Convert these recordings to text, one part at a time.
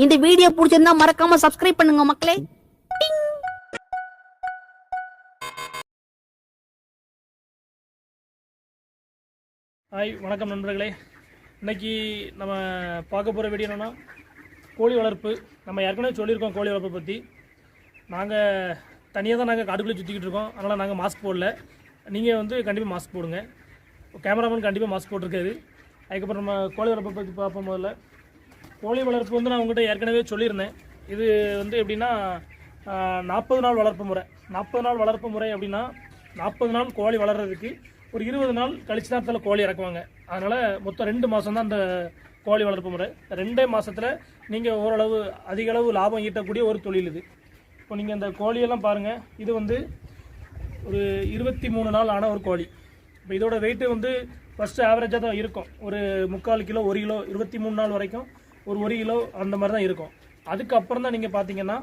இந்த வீடியோ பிடிச்சிருந்தா மறக்காம சப்ஸ்கிரைப் பண்ணுங்க மக்களே. ஹாய் வணக்கம் நண்பர்களே. இன்னைக்கு நம்ம பார்க்க போகிற வீடியோ என்னென்னா கோழி வளர்ப்பு. நம்ம ஏற்கனவே சொல்லியிருக்கோம் கோழி வளர்ப்பை பற்றி நாங்கள் தனியாக தான் நாங்கள் காட்டுக்குள்ளே சுற்றிக்கிட்டு இருக்கோம். அதனால் நாங்கள் மாஸ்க் போடல. நீங்கள் வந்து கண்டிப்பாக மாஸ்க் போடுங்க. கேமராமேன் கண்டிப்பாக மாஸ்க் போட்டிருக்காரு. அதுக்கப்புறம் நம்ம கோழி வளர்ப்பை பற்றி பார்ப்போம் முதல்ல. கோழி வளர்ப்பு வந்து நான் உங்கள்கிட்ட ஏற்கனவே சொல்லியிருந்தேன். இது வந்து எப்படின்னா நாற்பது நாள் வளர்ப்பு முறை. நாற்பது நாள் வளர்ப்பு முறை அப்படின்னா நாற்பது நாள் கோழி வளர்கிறதுக்கு ஒரு இருபது நாள் கழிச்சு நேரத்தில் கோழி இறக்குவாங்க. அதனால் மொத்தம் ரெண்டு மாதம் தான் அந்த கோழி வளர்ப்பு முறை. ரெண்டே மாதத்தில் நீங்கள் ஓரளவு அதிக அளவு லாபம் ஈட்டக்கூடிய ஒரு தொழில் இது. இப்போ நீங்கள் இந்த கோழியெல்லாம் பாருங்கள் இது வந்து ஒரு இருபத்தி மூணு நாள் ஆன ஒரு கோழி. இப்போ இதோட வெயிட்டு வந்து ஃபஸ்ட்டு ஆவரேஜாக தான் இருக்கும். ஒரு முக்கால் கிலோ ஒரு கிலோ இருபத்தி மூணு நாள் வரைக்கும் ஒரு ஒரு கிலோ அந்த மாதிரி தான் இருக்கும். அதுக்கப்புறம் தான் நீங்கள் பார்த்தீங்கன்னா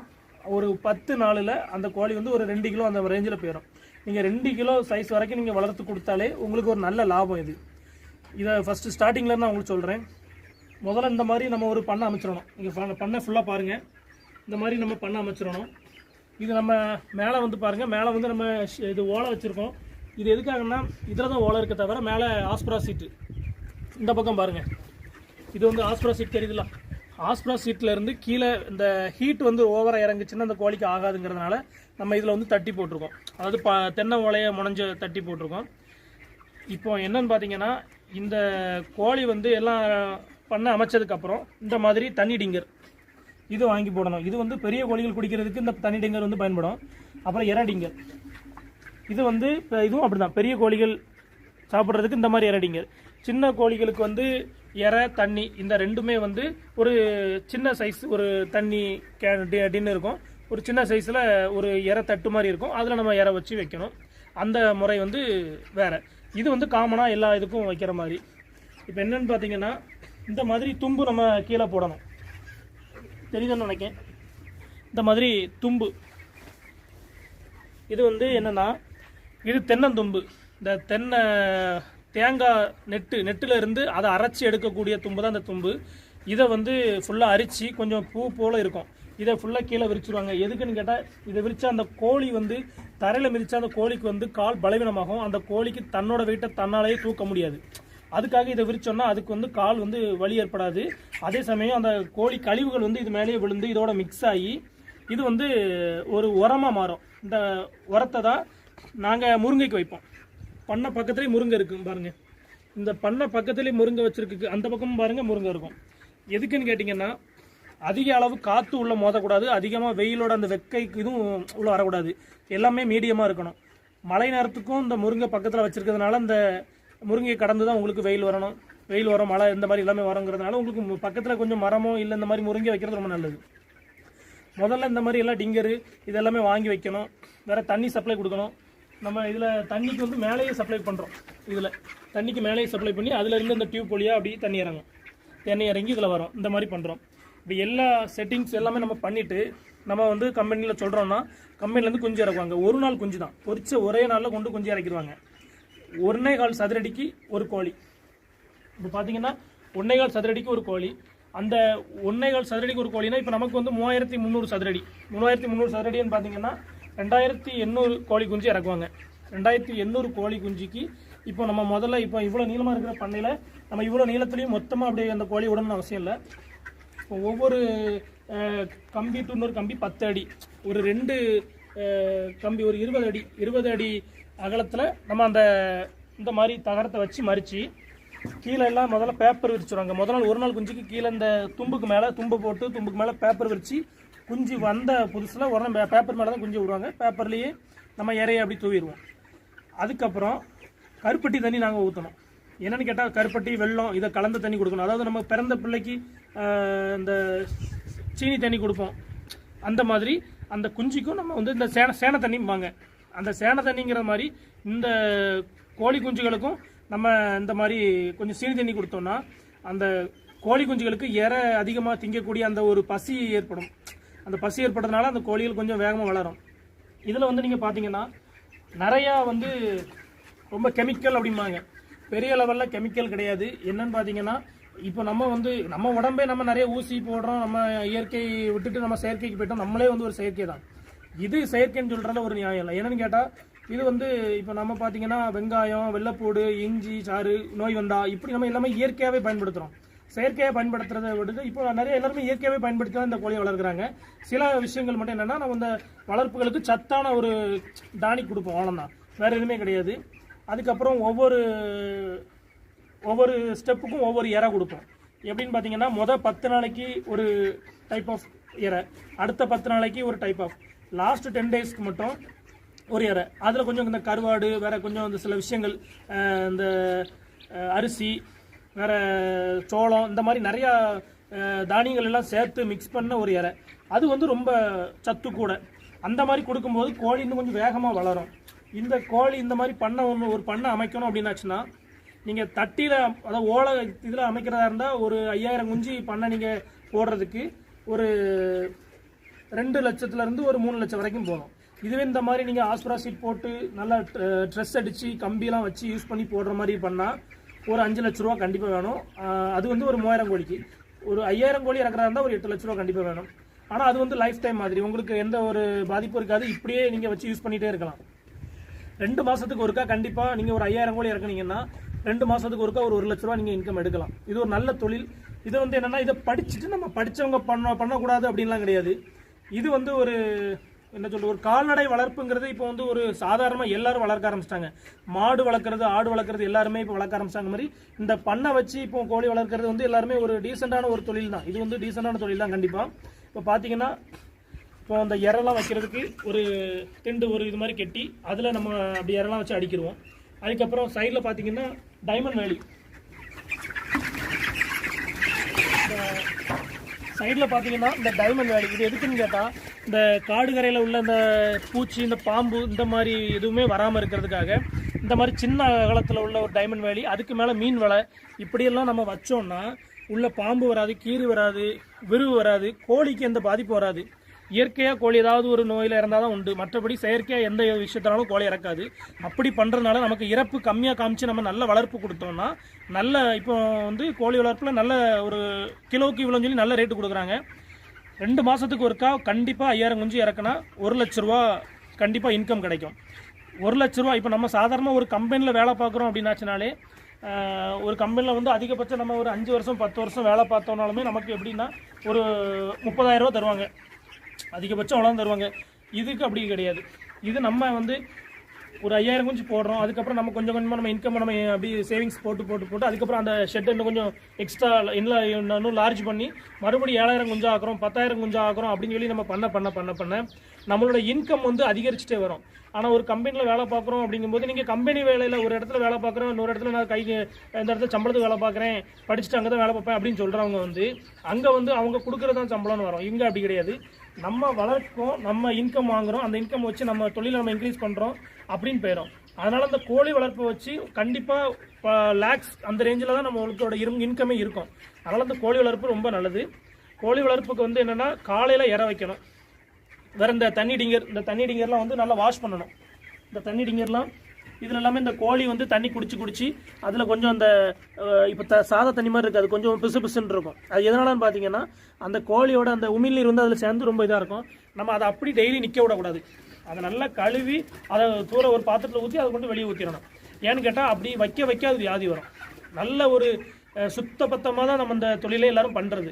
ஒரு பத்து நாளில் அந்த கோழி வந்து ஒரு ரெண்டு கிலோ அந்த ரேஞ்சில் போயிடும் நீங்கள் ரெண்டு கிலோ சைஸ் வரைக்கும் நீங்கள் வளர்த்து கொடுத்தாலே உங்களுக்கு ஒரு நல்ல லாபம் இது. இதை ஃபஸ்ட்டு ஸ்டார்டிங்கில் நான் உங்களுக்கு சொல்கிறேன் முதல்ல இந்த மாதிரி நம்ம ஒரு பண்ணை அமைச்சிடணும். நீங்கள் பண்ணை ஃபுல்லாக பாருங்கள் இந்த மாதிரி நம்ம பண்ணை அமைச்சிடணும். இது நம்ம மேலே வந்து பாருங்கள் மேலே வந்து நம்ம இது ஓலை வச்சுருக்கோம். இது எதுக்காகன்னா இதில் தான் ஓலை இருக்க தவிர மேலே ஆஸ்பரா சீட்டு. இந்த பக்கம் பாருங்கள் இது வந்து ஆஸ்ப்ரா சீட் தெரியுதுல்ல? ஆஸ்ப்ரா சீட்டில் இருந்து கீழே இந்த ஹீட் வந்து ஓவராக இறங்குச்சுன்னா அந்த கோழிக்கு ஆகாதுங்கிறதுனால நம்ம இதில் வந்து தட்டி போட்டிருக்கோம். அதாவது ப தென்னை ஓலையை முனைஞ்சு தட்டி போட்டிருக்கோம். இப்போ என்னன்னு பார்த்தீங்கன்னா இந்த கோழி வந்து எல்லாம் பண்ண அமைச்சதுக்கப்புறம் இந்த மாதிரி தண்ணி டிங்கர் இது வாங்கி போடணும். இது வந்து பெரிய கோழிகள் குடிக்கிறதுக்கு இந்த தண்ணி டிங்கர் வந்து பயன்படும். அப்புறம் எற டிங்கர். இது வந்து இப்போ இதுவும் அப்படிதான். பெரிய கோழிகள் சாப்பிட்றதுக்கு இந்த மாதிரி எற டிங்கர். சின்ன கோழிகளுக்கு வந்து எற தண்ணி இந்த ரெண்டுமே வந்து ஒரு சின்ன சைஸ் ஒரு தண்ணி கே டி- டின்னு இருக்கும். ஒரு சின்ன சைஸில் ஒரு எரை தட்டு மாதிரி இருக்கும். அதில் நம்ம எற வச்சு வைக்கணும். அந்த முறை வந்து வேற. இது வந்து காமனாக எல்லா இதுக்கும் வைக்கிற மாதிரி. இப்போ என்னென்னு பார்த்தீங்கன்னா இந்த மாதிரி தும்பு நம்ம கீழே போடணும். தெரியுதுன்னு நினைக்கேன் இந்த மாதிரி தும்பு. இது வந்து என்னென்னா இது தென்னந்தும்பு. இந்த தென்னை தேங்காய் நெட்டு நெட்டில் இருந்து அதை அரைச்சி எடுக்கக்கூடிய தும்பு தான் அந்த தும்பு. இதை வந்து ஃபுல்லாக அரிச்சு கொஞ்சம் பூ போல் இருக்கும். இதை ஃபுல்லாக கீழே விரிச்சிருவாங்க. எதுக்குன்னு கேட்டால் இதை விரித்தா அந்த கோழி வந்து தரையில் மிதிச்சா அந்த கோழிக்கு வந்து கால் பலவீனமாகும். அந்த கோழிக்கு தன்னோட வெயிட்டை தன்னாலேயே தூக்க முடியாது. அதுக்காக இதை விரிச்சோம்னா அதுக்கு வந்து கால் வந்து வலி ஏற்படாது. அதே சமயம் அந்த கோழி கழிவுகள் வந்து இது மேலேயே விழுந்து இதோட மிக்ஸ் ஆகி இது வந்து ஒரு உரமாக மாறும். இந்த உரத்தை தான் நாங்கள் முருங்கைக்கு வைப்போம். பண்ணை பக்கத்துலேயே முருங்கை இருக்கும் பாருங்கள் இந்த பண்ணை பக்கத்துலேயே முருங்கை வச்சுருக்கு அந்த பக்கமும் பாருங்கள் முருங்கை இருக்கும். எதுக்குன்னு கேட்டிங்கன்னா அதிக அளவு காற்று உள்ளே மோதக்கூடாது. அதிகமாக வெயிலோட அந்த வெக்கைக்கு இதுவும் உள்ளே வரக்கூடாது. எல்லாமே மீடியமாக இருக்கணும். மழை நேரத்துக்கும் இந்த முருங்கை பக்கத்தில் வச்சுருக்கிறதுனால இந்த முருங்கையை கடந்து தான் உங்களுக்கு வெயில் வரணும். வெயில் வரும் மழை இந்த மாதிரி எல்லாமே வரங்கிறதுனால உங்களுக்கு பக்கத்தில் கொஞ்சம் மரமோ இல்லை இந்த மாதிரி முருங்கை வைக்கிறது ரொம்ப நல்லது. முதல்ல இந்த மாதிரி எல்லாம் டிங்கரு இதெல்லாமே வாங்கி வைக்கணும். வேறு தண்ணி சப்ளை கொடுக்கணும். நம்ம இதில் தண்ணிக்கு வந்து மேலேயே சப்ளை பண்ணுறோம் இதில் தண்ணிக்கு மேலேயே சப்ளை பண்ணி அதுல இருந்து இந்த டியூப் வழியாக அப்படியே தண்ணி இறங்கும். தண்ணி இறங்கி இதில் வரும். இந்த மாதிரி பண்ணுறோம் இப்போ எல்லா செட்டிங்ஸ் எல்லாமே நம்ம பண்ணிவிட்டு நம்ம வந்து கம்பெனியில் சொல்கிறோம்னா கம்பெனிலேருந்து குஞ்சு இறக்குவாங்க. ஒரு நாள் குஞ்சு தான் பொரிச்ச ஒரே நாளில் கொண்டு குஞ்சு இறக்கிடுவாங்க. ஒன்னே கால் சதுரடிக்கு ஒரு கோழி. இப்போ பார்த்தீங்கன்னா ஒன்னேகால் சதுரடிக்கு ஒரு கோழி. அந்த ஒன்னேகால் சதுரடிக்கு ஒரு கோழினா இப்போ நமக்கு வந்து மூவாயிரத்தி முந்நூறு சதுரடி. மூவாயிரத்தி முந்நூறு சதுரடின்னு பார்த்தீங்கன்னா ரெண்டாயிரத்தி எண்ணூறு கோழி குஞ்சு இறக்குவாங்க. ரெண்டாயிரத்தி எண்ணூறு கோழி குஞ்சுக்கு இப்போ நம்ம முதல்ல இப்போ இவ்வளோ நீளமாக இருக்கிற பண்ணையில் நம்ம இவ்வளோ நீளத்துலேயும் மொத்தமாக அப்படியே அந்த கோழி விடணும்னு அவசியம் இல்லை. இப்போ ஒவ்வொரு கம்பி டு இன்னொரு கம்பி பத்து அடி. ஒரு ரெண்டு கம்பி ஒரு இருபது அடி. இருபது அடி அகலத்தில் நம்ம அந்த இந்த மாதிரி தகரத்தை வச்சு மறித்து கீழே எல்லாம் முதல்ல பேப்பர் விரிச்சிடுவாங்க முதல் நாள் ஒரு நாள் குஞ்சுக்கு கீழே இந்த தும்புக்கு மேலே தும்பு போட்டு தும்புக்கு மேலே பேப்பர் விரித்து குஞ்சு வந்த புதுசில் உடனே பேப்பர் மேலே தான் குஞ்சு விடுவாங்க. பேப்பர்லேயே நம்ம இறைய அப்படி தூவிடுவோம். அதுக்கப்புறம் கருப்பட்டி தண்ணி நாங்கள் ஊற்றணும் என்னென்னு கேட்டால் கருப்பட்டி வெல்லம் இதை கலந்த தண்ணி கொடுக்கணும். அதாவது நம்ம பிறந்த பிள்ளைக்கு இந்த சீனி தண்ணி கொடுப்போம். அந்த மாதிரி அந்த குஞ்சுக்கும் நம்ம வந்து இந்த சேன சேன தண்ணிம்பாங்க. அந்த சேன தண்ணிங்கிற மாதிரி இந்த கோழி குஞ்சுகளுக்கும் நம்ம இந்த மாதிரி கொஞ்சம் சீனி தண்ணி கொடுத்தோம்னா அந்த கோழி குஞ்சுகளுக்கு இற அதிகமாக திங்கக்கூடிய அந்த ஒரு பசி ஏற்படும். அந்த பசி ஏற்படுறதுனால அந்த கோழிகள் கொஞ்சம் வேகமாக வளரும். இதில் வந்து நீங்கள் பார்த்தீங்கன்னா நிறையா வந்து ரொம்ப கெமிக்கல் அப்படிம்பாங்க. பெரிய லெவலில் கெமிக்கல் கிடையாது. என்னன்னு பார்த்தீங்கன்னா இப்போ நம்ம வந்து நம்ம உடம்பே நம்ம நிறைய ஊசி போடுறோம் நம்ம இயற்கை விட்டுட்டு நம்ம செயற்கைக்கு போயிட்டோம் நம்மளே வந்து ஒரு செயற்கை தான். இது செயற்கைன்னு சொல்கிறதுல ஒரு நியாயம் இல்லை. என்னென்னு கேட்டால் இது வந்து இப்போ நம்ம பார்த்தீங்கன்னா வெங்காயம் வெள்ளைப்பூடு இஞ்சி சாறு நோய் வந்தா இப்படி நம்ம எல்லாமே இயற்கையாகவே பயன்படுத்துகிறோம் செயற்கையாக பயன்படுத்துறதை விடுத்து இப்போ நிறைய எல்லாருமே இயற்கையாகவே பயன்படுத்தி தான் இந்த கோழியை வளர்க்குறாங்க. சில விஷயங்கள் மட்டும் என்னென்னா நம்ம இந்த வளர்ப்புகளுக்கு சத்தான ஒரு தானி கொடுப்போம். அவ்வளோதான் வேறு எதுவுமே கிடையாது. அதுக்கப்புறம் ஒவ்வொரு ஒவ்வொரு ஸ்டெப்புக்கும் ஒவ்வொரு இறை கொடுப்போம். எப்படின்னு பார்த்தீங்கன்னா மொதல் பத்து நாளைக்கு ஒரு டைப் ஆஃப் இறை அடுத்த பத்து நாளைக்கு ஒரு டைப் ஆஃப் லாஸ்ட் டென் டேஸ்க்கு மட்டும் ஒரு இறை அதில் கொஞ்சம் இந்த கருவாடு வேறு கொஞ்சம் இந்த சில விஷயங்கள் இந்த அரிசி வேற சோளம் இந்த மாதிரி நிறையா தானியங்கள் எல்லாம் சேர்த்து மிக்ஸ் பண்ண ஒரு இறை. அது வந்து ரொம்ப சத்து கூட. அந்த மாதிரி கொடுக்கும்போது கோழி இன்னும் கொஞ்சம் வேகமாக வளரும். இந்த கோழி இந்த மாதிரி பண்ண ஒன்று ஒரு பண்ணை அமைக்கணும் அப்படின்னாச்சுன்னா நீங்கள் தட்டியில் அதாவது ஓலை இதில் அமைக்கிறதா இருந்தால் ஒரு ஐயாயிரம் குஞ்சு பண்ணை நீங்கள் போடுறதுக்கு ஒரு ரெண்டு லட்சத்துலேருந்து ஒரு மூணு லட்சம் வரைக்கும் போகும் இதுவே இந்த மாதிரி நீங்கள் ஆஸ்பிராசிட் போட்டு நல்லா ட்ரெஸ் அடித்து கம்பியெல்லாம் வச்சு யூஸ் பண்ணி போடுற மாதிரி பண்ணால் ஒரு அஞ்சு லட்ச ரூபா கண்டிப்பாக வேணும். அது வந்து ஒரு மூவாயிரம் கோழிக்கு ஒரு ஐயாயிரம் கோழி இறக்குறதா இருந்தால் ஒரு எட்டு லட்ச ரூபா கண்டிப்பாக வேணும். ஆனால் அது வந்து லைஃப் டைம் மாதிரி. உங்களுக்கு எந்த ஒரு பாதிப்பும் இருக்காது. இப்படியே நீங்கள் வச்சு யூஸ் பண்ணிகிட்டே இருக்கலாம். ரெண்டு மாதத்துக்கு ஒருக்கா கண்டிப்பாக நீங்கள் ஒரு ஐயாயிரம் கோழி இறக்குனீங்கன்னா ரெண்டு மாதத்துக்கு ஒருக்கா ஒரு ஒரு லட்ச ரூபா நீங்கள் இன்கம் எடுக்கலாம். இது ஒரு நல்ல தொழில். இது வந்து என்னன்னா இதை படிச்சுட்டு நம்ம படித்தவங்க பண்ண பண்ணக்கூடாது அப்படின்லாம் கிடையாது. இது வந்து ஒரு என்ன சொல்றது ஒரு கால்நடை வளர்ப்புங்கிறது இப்போ வந்து ஒரு சாதாரணமாக எல்லாரும் வளர்க்க ஆரம்பிச்சிட்டாங்க. மாடு வளர்க்குறது ஆடு வளர்க்குறது எல்லாருமே இப்போ வளர்க்க ஆரம்பிச்சாங்க மாதிரி இந்த பண்ணை வச்சு இப்போ கோழி வளர்க்குறது வந்து எல்லாருமே ஒரு டீசெண்டான ஒரு தொழில் தான் இது வந்து டீசெண்டான தொழில் தான் கண்டிப்பாக இப்போ பார்த்தீங்கன்னா இப்போ அந்த இறலாம் வைக்கிறதுக்கு ஒரு திண்டு ஒரு இது மாதிரி கெட்டி அதில் நம்ம அப்படி இறலாம் வச்சு அடிக்கிருவோம். அதுக்கப்புறம் சைடில் பார்த்தீங்கன்னா டைமண்ட் வேலி சைடில் பார்த்தீங்கன்னா இந்த டைமண்ட் வேலி இது எதுக்குன்னு கேட்டால் இந்த காடுகரையில் உள்ள இந்த பூச்சி இந்த பாம்பு இந்த மாதிரி எதுவுமே வராமல் இருக்கிறதுக்காக இந்த மாதிரி சின்ன அகலத்தில் உள்ள ஒரு டைமண்ட் வேலி அதுக்கு மேலே மீன் வலை இப்படியெல்லாம் நம்ம வச்சோம்னா உள்ள பாம்பு வராது கீரி வராது விருவு வராது கோழிக்கு எந்த பாதிப்பு வராது. இயற்கையாக கோழி ஏதாவது ஒரு நோயில் இறந்தால் தான் உண்டு. மற்றபடி செயற்கையாக எந்த விஷயத்தினாலும் கோழி இறக்காது. அப்படி பண்ணுறதுனால நமக்கு இறப்பு கம்மியாக காமிச்சு நம்ம நல்ல வளர்ப்பு கொடுத்தோம்னா நல்ல இப்போ வந்து கோழி வளர்ப்பில் நல்ல ஒரு கிலோவுக்கு இவ்வளோன்னு சொல்லி நல்ல ரேட்டு கொடுக்குறாங்க. ரெண்டு மாதத்துக்கு ஒருக்கா கண்டிப்பாக ஐயாயிரம் குஞ்சு இறக்குனா ஒரு லட்ச ரூபா கண்டிப்பாக இன்கம் கிடைக்கும். ஒரு லட்ச ரூபா இப்போ நம்ம சாதாரண ஒரு கம்பெனியில் வேலை பார்க்குறோம் அப்படின்னாச்சுனாலே ஒரு கம்பெனியில் வந்து அதிகபட்சம் நம்ம ஒரு அஞ்சு வருஷம் பத்து வருஷம் வேலை பார்த்தோம்னாலுமே நமக்கு எப்படின்னா ஒரு முப்பதாயிரரூபா தருவாங்க. அதிகபட்சம் அவ்வளோ தருவாங்க. இதுக்கு அப்படி கிடையாது. இது நம்ம வந்து ஒரு ஐயாயிரம் குஞ்சு போடுறோம். அதுக்கப்புறம் நம்ம கொஞ்சம் கொஞ்சமாக நம்ம இன்கம் நம்ம அப்படி சேவிங்ஸ் போட்டு போட்டு போட்டு அதுக்கப்புறம் அந்த ஷெட் இன்னும் கொஞ்சம் எக்ஸ்ட்ரா இன்னும் இன்னும் லார்ஜ் பண்ணி மறுபடியும் ஏழாயிரம் குஞ்சா ஆக்குறோம் பத்தாயிரம் குஞ்சா ஆக்குறோம் அப்படின்னு சொல்லி நம்ம பண்ண பண்ண பண்ண பண்ண நம்மளோட இன்கம் வந்து அதிகரிச்சுட்டே வரும். ஆனால் ஒரு கம்பெனியில் வேலை பார்க்குறோம் அப்படிங்கும்போது நீங்கள் கம்பெனி வேலையில் ஒரு இடத்துல வேலை பார்க்குறோம் இன்னொரு இடத்துல நான் கை இந்த இடத்துல சம்பளத்துக்கு வேலை பார்க்குறேன் படிச்சுட்டு அங்கே தான் வேலை பார்ப்பேன் அப்படின்னு சொல்கிறவங்க வந்து அங்கே வந்து அவங்க கொடுக்குறது தான் சம்பளம்னு வரும். இங்கே அப்படி கிடையாது. நம்ம வளர்க்கும் நம்ம இன்கம் வாங்குகிறோம் அந்த இன்கம் வச்சு நம்ம தொழிலை நம்ம இன்க்ரீஸ் பண்ணுறோம் அப்படின்னு போயிடும் அதனால அந்த கோழி வளர்ப்பை வச்சு கண்டிப்பாக லேக்ஸ் அந்த ரேஞ்சில் தான் நம்மளோட இரும் இன்கமே இருக்கும். அதனால அந்த கோழி வளர்ப்பு ரொம்ப நல்லது. கோழி வளர்ப்புக்கு வந்து என்னென்னா காலையில் இற வைக்கணும். வேற இந்த தண்ணி டிங்கர் இந்த தண்ணி டிங்கர்லாம் வந்து நல்லா வாஷ் பண்ணணும். இந்த தண்ணி டிங்கர்லாம் இதில் எல்லாமே இந்த கோழி வந்து தண்ணி குடிச்சு குடிச்சு அதில் கொஞ்சம் அந்த இப்போ த சாதா தண்ணி மாதிரி இருக்குது அது கொஞ்சம் பிசு பிசுன்னு இருக்கும். அது எதனாலன்னு பார்த்தீங்கன்னா அந்த கோழியோட அந்த உமிழ்நீர் வந்து அதில் சேர்ந்து ரொம்ப இதாக இருக்கும். நம்ம அதை அப்படி டெய்லி நிற்க விடக்கூடாது. அதை நல்லா கழுவி அதை தூர ஒரு பாத்திரத்தில் ஊற்றி அதை கொண்டு வெளியே ஊற்றிடணும் ஏன்னு கேட்டால் அப்படி வைக்க வைக்க அது வியாதி வரும். நல்ல ஒரு சுத்த பத்தமாக தான் நம்ம இந்த தொழிலே எல்லாரும் பண்ணுறது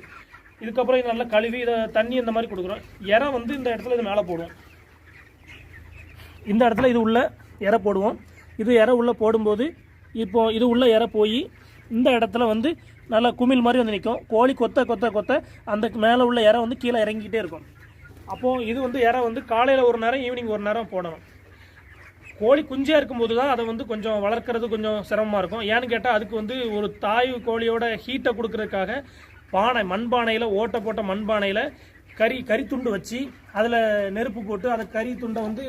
இதுக்கப்புறம் இது நல்லா கழுவி இதை தண்ணி இந்த மாதிரி கொடுக்குறோம். இறை வந்து இந்த இடத்துல இது மேலே போடுவோம். இந்த இடத்துல இது உள்ள இறை போடுவோம். இது இறை உள்ளே போடும்போது இப்போ இது உள்ள இறை போய் இந்த இடத்துல வந்து நல்லா குமிழ் மாதிரி வந்து நிற்கும் கோழி கொத்த கொத்த கொத்த அந்த மேலே உள்ள இறை வந்து கீழே இறங்கிக்கிட்டே இருக்கும். அப்போது இது வந்து இறை வந்து காலையில் ஒரு நேரம் ஈவினிங் ஒரு நேரம் போடணும். கோழி குஞ்சாக இருக்கும்போது தான் அதை வந்து கொஞ்சம் வளர்க்குறது கொஞ்சம் சிரமமாக இருக்கும். ஏன்னு கேட்டால் அதுக்கு வந்து ஒரு தாய் கோழியோட ஹீட்டை கொடுக்கறதுக்காக பானை மண்பானையில் ஓட்டை போட்ட மண்பானையில் கறி கறி துண்டு வச்சு அதில் நெருப்பு போட்டு அந்த கறி துண்டை வந்து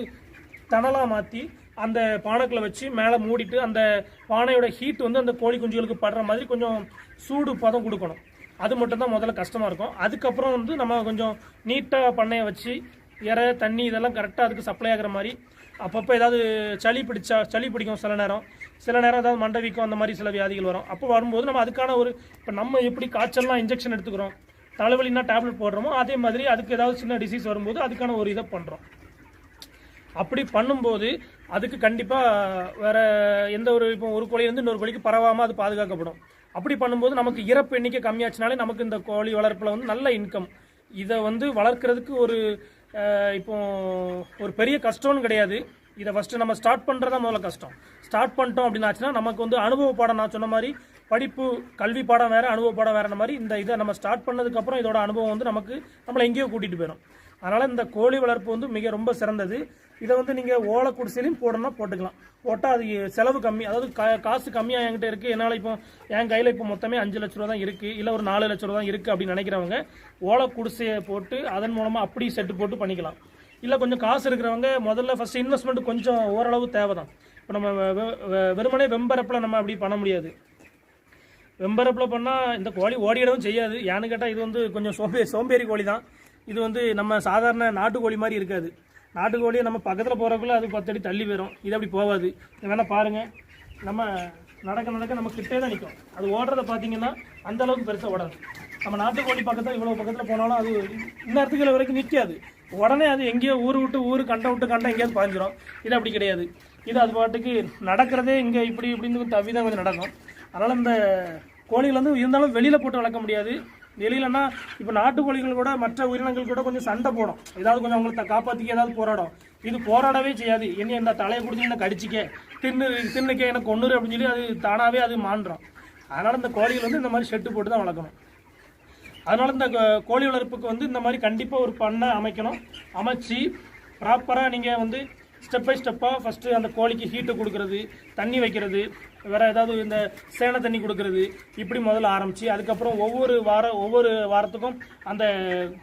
தணலாக மாற்றி அந்த பானைக்குள்ள வச்சு மேலே மூடிட்டு அந்த பானையோட ஹீட் வந்து அந்த கோழி குஞ்சுகளுக்கு படுற மாதிரி கொஞ்சம் சூடு பதம் கொடுக்கணும். அது மட்டும் தான் முதல்ல கஷ்டமாக இருக்கும். அதுக்கப்புறம் வந்து நம்ம கொஞ்சம் நீட்டாக பண்ணையை வச்சு இற தண்ணி இதெல்லாம் கரெக்டாக அதுக்கு சப்ளை ஆகிற மாதிரி. அப்பப்போ ஏதாவது சளி பிடிச்சா சளி பிடிக்கும் சில நேரம். சில நேரம் ஏதாவது மண்டவிக்கும் அந்த மாதிரி சில வியாதிகள் வரும். அப்போ வரும்போது நம்ம அதுக்கான ஒரு இப்போ நம்ம எப்படி காய்ச்சல்லாம் இன்ஜெக்ஷன் எடுத்துக்கிறோம் தலைவலினா டேப்லெட் போடுறோமோ அதே மாதிரி அதுக்கு ஏதாவது சின்ன டிசீஸ் வரும்போது அதுக்கான ஒரு இதை பண்ணுறோம் அப்படி பண்ணும்போது அதுக்கு கண்டிப்பாக வேற எந்த ஒரு இப்போ ஒரு கோழியிலேருந்து இன்னொரு கோழிக்கு பரவாமல் அது பாதுகாக்கப்படும். அப்படி பண்ணும்போது நமக்கு இறப்பு எண்ணிக்கை கம்மியாச்சுனாலே நமக்கு இந்த கோழி வளர்ப்பில் வந்து நல்ல இன்கம் இதை வந்து வளர்க்குறதுக்கு ஒரு இப்போ ஒரு பெரிய கஷ்டம்னு கிடையாது. இதை ஃபஸ்ட்டு நம்ம ஸ்டார்ட் பண்ணுறதா முதல்ல கஷ்டம். ஸ்டார்ட் பண்ணிட்டோம் அப்படின்னாச்சுன்னா நமக்கு வந்து அனுபவ பாடம் நான் சொன்ன மாதிரி படிப்பு கல்வி பாடம் வேறு அனுபவ பாடம் வேறுன மாதிரி இந்த இதை நம்ம ஸ்டார்ட் பண்ணதுக்கப்புறம் இதோட அனுபவம் வந்து நமக்கு நம்மளை எங்கேயோ கூட்டிகிட்டு போயிடும் அதனால் இந்த கோழி வளர்ப்பு வந்து மிக ரொம்ப சிறந்தது. இதை வந்து நீங்கள் ஓலை குடிசையிலையும் போடணும்னா போட்டுக்கலாம். போட்டால் அது செலவு கம்மி. அதாவது கா காசு கம்மியாக என்கிட்ட இருக்குது என்னால் இப்போ என் கையில் இப்போ மொத்தமே அஞ்சு லட்ச ரூபா தான் இருக்குது இல்லை ஒரு நாலு லட்ச ரூபா தான் இருக்குது அப்படின்னு நினைக்கிறவங்க ஓலை குடிசையை போட்டு அதன் மூலமாக அப்படி செட்டு போட்டு பண்ணிக்கலாம். இல்லை கொஞ்சம் காசு இருக்கிறவங்க முதல்ல ஃபஸ்ட் இன்வெஸ்ட்மெண்ட் கொஞ்சம் ஓரளவு தேவை தான் இப்போ நம்ம வெ- வெ- வெறுமனே வெம்பரப்பில் நம்ம அப்படி பண்ண முடியாது. வெம்பரப்பில் பண்ணால் இந்த கோழி ஓடிடவும் செய்யாது. ஏன்னு கேட்டால் இது வந்து கொஞ்சம் சோம்பே சோம்பேறி கோழி தான் இது வந்து நம்ம சாதாரண நாட்டுக்கோழி மாதிரி இருக்காது. நாட்டுக்கோழியை நம்ம பக்கத்தில் போகிறக்குள்ளே அது பத்தடி தள்ளி போயிடும் இது அப்படி போகாது. வேணால் பாருங்கள் நம்ம நடக்க நடக்க நம்ம கிட்டே தான் நிற்கும் அது ஓடுறத பார்த்தீங்கன்னா அந்த அளவுக்கு பெருசாக ஓடாது. நம்ம நாட்டுக்கோழி பக்கத்தில் இவ்வளோ பக்கத்தில் போனாலும் அது இந்நேரத்துக்கு வரைக்கும் நிற்காது உடனே அது எங்கேயோ ஊர் விட்டு ஊர் கண்டை விட்டு கண்டை எங்கேயாவது பாஞ்சிரும். இது அப்படி கிடையாது. இது அது பாட்டுக்கு நடக்கிறதே இங்கே இப்படி இப்படின்னு தவி தான் கொஞ்சம் நடக்கும். அதனால் இந்த கோழிகள் வந்து இருந்தாலும் வெளியில் போட்டு வளர்க்க முடியாது. வெளியிலன்னா இப்போ நாட்டுக்கோழிகள் கூட மற்ற உயிரினங்கள் கூட கொஞ்சம் சண்டை போடும். ஏதாவது கொஞ்சம் அவங்களை காப்பாற்றிக்க ஏதாவது போராடும். இது போராடவே செய்யாது. என்ன இந்த தலையை பிடிச்சி என்ன கடிச்சிக்க தின்னு தின்னுக்க எனக்கு கொண்டுரு அப்படின்னு சொல்லி அது தானாகவே அது மாண்டுறோம் அதனால் இந்த கோழிகள் வந்து இந்த மாதிரி ஷெட்டு போட்டு தான் வளர்க்கணும். அதனால் இந்த கோ- கோழி வளர்ப்புக்கு வந்து இந்த மாதிரி கண்டிப்பாக ஒரு பண்ணை அமைக்கணும். அமைச்சு ப்ராப்பராக நீங்கள் வந்து ஸ்டெப் பை ஸ்டெப்பாக ஃபஸ்ட்டு அந்த கோழிக்கு ஹீட்டு கொடுக்கறது தண்ணி வைக்கிறது வேறு ஏதாவது இந்த சேனை தண்ணி கொடுக்கறது இப்படி முதல்ல ஆரம்பித்து அதுக்கப்புறம் ஒவ்வொரு வாரம் ஒவ்வொரு வாரத்துக்கும் அந்த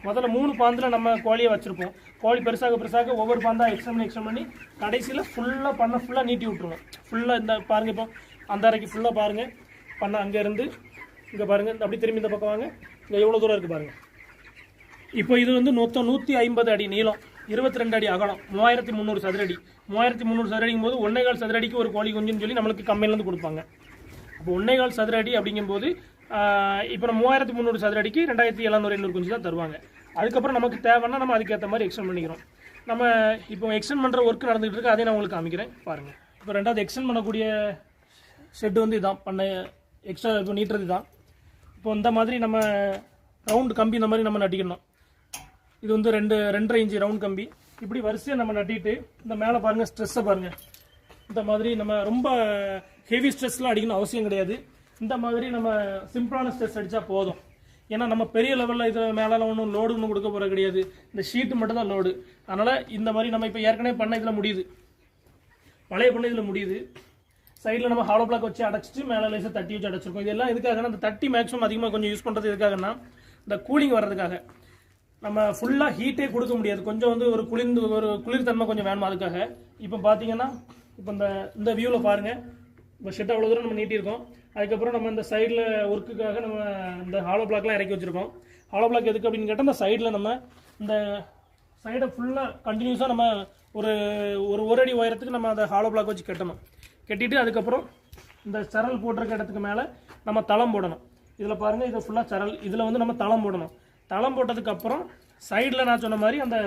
முதல்ல மூணு பாந்தில் நம்ம கோழியை வச்சுருப்போம். கோழி பெருசாக பெருசாக ஒவ்வொரு பாந்தாக எக்ஸ்டன் பண்ணி எக்ஸ்டன் பண்ணி கடைசியில் ஃபுல்லாக பண்ண ஃபுல்லாக நீட்டி விட்ருவோம் ஃபுல்லாக இந்த பாருங்கள் இப்போ அந்த அறைக்கு ஃபுல்லாக பாருங்கள் பண்ண அங்கேருந்து இங்கே பாருங்கள் அப்படி திரும்பி இந்த பக்கம் வாங்க. இங்கே எவ்வளோ தூரம் இருக்குது பாருங்கள் இப்போ இது வந்து மொத்தம் நூற்றி ஐம்பது அடி நீளம். இருபத்தி ரெண்டு அடி அகலம் மூவாயிரத்தி முந்நூறு சதுரடி. மூவாயிரத்தி முந்நூறு சதுரடிங்கும் போது ஒன்னேகால் சதுரடிக்கு ஒரு கோழி குஞ்சுன்னு சொல்லி நம்மளுக்கு கம்பெனிலேருந்து கொடுப்பாங்க. அப்போ ஒன்னேகால் சதுரடி அப்படிங்கும்போது இப்போ நம்ம மூவாயிரத்தி முந்நூறு சதுரடிக்கு ரெண்டாயிரத்தி எழுநூறு எண்ணூறு குஞ்சு தான் தருவாங்க. அதுக்கப்புறம் நமக்கு தேவைன்னா நம்ம அதுக்கேற்ற மாதிரி எக்ஸ்டெண்ட் பண்ணிக்கிறோம். நம்ம இப்போ எக்ஸ்டெண்ட் பண்ணுற ஒர்க் நடந்துகிட்டு இருக்கு அதையும் நான் உங்களுக்கு காமிக்கிறேன். பாருங்கள் இப்போ ரெண்டாவது எக்ஸ்டெண்ட் பண்ணக்கூடிய ஷெட் வந்து இதான். பண்ண எக்ஸ்ட்ரா இப்போ நீட்டுறது தான் இப்போ இந்த மாதிரி நம்ம ரவுண்ட் கம்பி இந்த மாதிரி நம்ம நட்டிக்கணும். இது வந்து ரெண்டு ரெண்டரை இன்ச்சு ரவுண்ட் கம்பி. இப்படி வரிசையாக நம்ம நட்டிட்டு இந்த மேலே பாருங்கள் ஸ்ட்ரெஸ்ஸை பாருங்கள் இந்த மாதிரி நம்ம ரொம்ப ஹெவி ஸ்ட்ரெஸ்லாம் அடிக்கணும் அவசியம் கிடையாது. இந்த மாதிரி நம்ம சிம்பிளான ஸ்ட்ரெஸ் அடித்தா போதும். ஏன்னா நம்ம பெரிய லெவலில் இது மேலே ஒன்றும் லோடு ஒன்றும் கொடுக்க போகிறது கிடையாது. இந்த ஷீட்டு மட்டும் தான் லோடு அதனால் இந்த மாதிரி நம்ம இப்போ ஏற்கனவே பண்ண இதில் முடியுது. பழைய பண்ண இதில் முடியுது. சைடில் நம்ம ஹாலோ பிளாக் வச்சு அடைச்சிட்டு மேலே லேசாக தட்டி வச்சு அடைச்சிருக்கோம். இதெல்லாம் எதுக்காகனா அந்த தட்டி மேக்ஸிமம் அதிகமாக கொஞ்சம் யூஸ் பண்ணுறது எதுக்காகன்னா இந்த கூலிங் வர்றதுக்காக. நம்ம ஃபுல்லாக ஹீட்டே கொடுக்க முடியாது. கொஞ்சம் வந்து ஒரு குளிர்ந்து ஒரு குளிர்தன்மை கொஞ்சம் வேணுமா அதுக்காக. இப்போ பார்த்தீங்கன்னா இப்போ இந்த இந்த வியூவில் பாருங்கள் இப்போ ஷெட் அவ்வளோ தூரம் நம்ம நீட்டியிருக்கோம். அதுக்கப்புறம் நம்ம இந்த சைடில் ஒர்க்குக்காக நம்ம இந்த ஹாலோ பிளாக்லாம் இறக்கி வச்சுருக்கோம். ஹாலோ பிளாக் எதுக்கு அப்படின்னு கேட்டால் இந்த சைடில் நம்ம இந்த சைடை ஃபுல்லாக கண்டினியூஸாக நம்ம ஒரு ஒரு ஒரு அடி உயரத்துக்கு நம்ம அந்த ஹாலோ பிளாக் வச்சு கட்டணும். கட்டிட்டு அதுக்கப்புறம் இந்த சரல் போட்டிருக்க இடத்துக்கு மேலே நம்ம தளம் போடணும். இதில் பாருங்கள் இதை ஃபுல்லாக சரல் இதில் வந்து நம்ம தளம் போடணும். தளம் போட்டதுக்கப்புறம் சைடில் நான் சொன்ன மாதிரி அந்த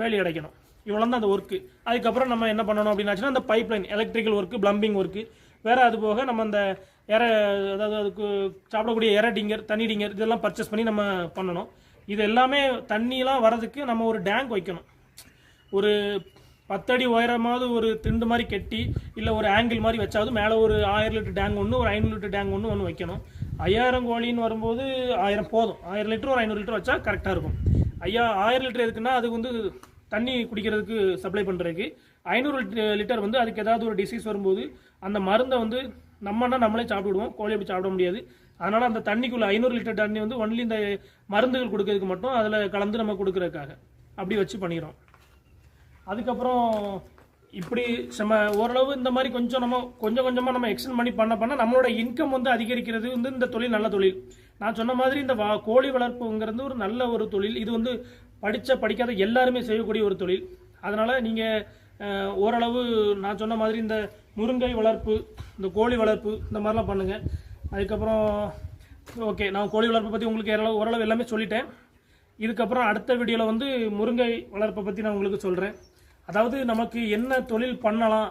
வேலி அடைக்கணும். இவ்வளோ தான் அந்த ஒர்க்கு அதுக்கப்புறம் நம்ம என்ன பண்ணணும் அப்படின்னாச்சுன்னா அந்த pipeline electrical work plumbing work வேறு அது போக நம்ம அந்த எற அதாவது அதுக்கு சாப்பிடக்கூடிய எற டிங்கர் தண்ணி டிங்கர் இதெல்லாம் பர்ச்சேஸ் பண்ணி நம்ம பண்ணணும். இது எல்லாமே தண்ணியெலாம் வர்றதுக்கு நம்ம ஒரு டேங்க் வைக்கணும். ஒரு பத்தடி உயரமாவது ஒரு திண்டு மாதிரி கட்டி இல்லை ஒரு ஆங்கிள் மாதிரி வச்சாவது மேலே ஒரு ஆயிரம் லிட்டர் டேங்க் ஒன்று ஒரு ஐநூறு லிட்டர் டேங்க் ஒன்று ஒன்று வைக்கணும். ஐயாயிரம் கோழின்னு வரும்போது ஆயிரம் போதும். ஆயிரம் லிட்டர் ஒரு ஐநூறு லிட்டர் வச்சா கரெக்டாக இருக்கும். ஐயா ஆயிரம் லிட்டர் எதுக்குன்னா அதுக்கு வந்து தண்ணி குடிக்கிறதுக்கு சப்ளை பண்ணுறதுக்கு ஐநூறு லிட்டர் வந்து அதுக்கு ஏதாவது ஒரு டிசீஸ் வரும்போது அந்த மருந்தை வந்து நம்மனா நம்மளே சாப்பிடுவோம் கோழி அப்படி சாப்பிட முடியாது. அதனால் அந்த தண்ணிக்குள்ளே ஐநூறு லிட்டர் தண்ணி வந்து ஒன்லி இந்த மருந்துகள் கொடுக்கறதுக்கு மட்டும் அதில் கலந்து நம்ம கொடுக்குறதுக்காக. அப்படி வச்சு பண்ணிக்கிறோம் அதுக்கப்புறம் இப்படி நம்ம ஓரளவு இந்த மாதிரி கொஞ்சம் நம்ம கொஞ்சம் கொஞ்சமாக நம்ம எக்ஸ்டெண்ட் பண்ணி பண்ண பண்ண நம்மளோட இன்கம் வந்து அதிகரிக்கிறது வந்து இந்த தொழில் நல்ல தொழில். நான் சொன்ன மாதிரி இந்த வா கோழி வளர்ப்புங்கிறது ஒரு நல்ல ஒரு தொழில். இது வந்து படித்த படிக்காத எல்லாருமே செய்யக்கூடிய ஒரு தொழில். அதனால் நீங்கள் ஓரளவு நான் சொன்ன மாதிரி இந்த முருங்கை வளர்ப்பு இந்த கோழி வளர்ப்பு இந்த மாதிரிலாம் பண்ணுங்கள் அதுக்கப்புறம் ஓகே நான் கோழி வளர்ப்பை பற்றி உங்களுக்கு ஓரளவு ஓரளவு எல்லாமே சொல்லிட்டேன். இதுக்கப்புறம் அடுத்த வீடியோவில் வந்து முருங்கை வளர்ப்பை பற்றி நான் உங்களுக்கு சொல்கிறேன் அதாவது நமக்கு என்ன தொழில் பண்ணலாம்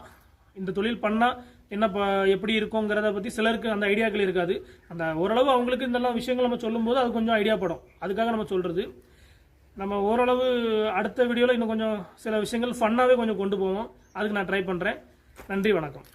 இந்த தொழில் பண்ணால் என்ன ப எப்படி இருக்குங்கிறத பற்றி சிலருக்கு அந்த ஐடியாக்கள் இருக்காது. அந்த ஓரளவு அவங்களுக்கு இதெல்லாம் விஷயங்கள் நம்ம சொல்லும்போது அது கொஞ்சம் ஐடியா படும். அதுக்காக நம்ம சொல்கிறது நம்ம ஓரளவு அடுத்த வீடியோவில் இன்னும் கொஞ்சம் சில விஷயங்கள் ஃபன்னாகவே கொஞ்சம் கொண்டு போவோம். அதுக்கு நான் ட்ரை பண்ணுறேன் நன்றி வணக்கம்.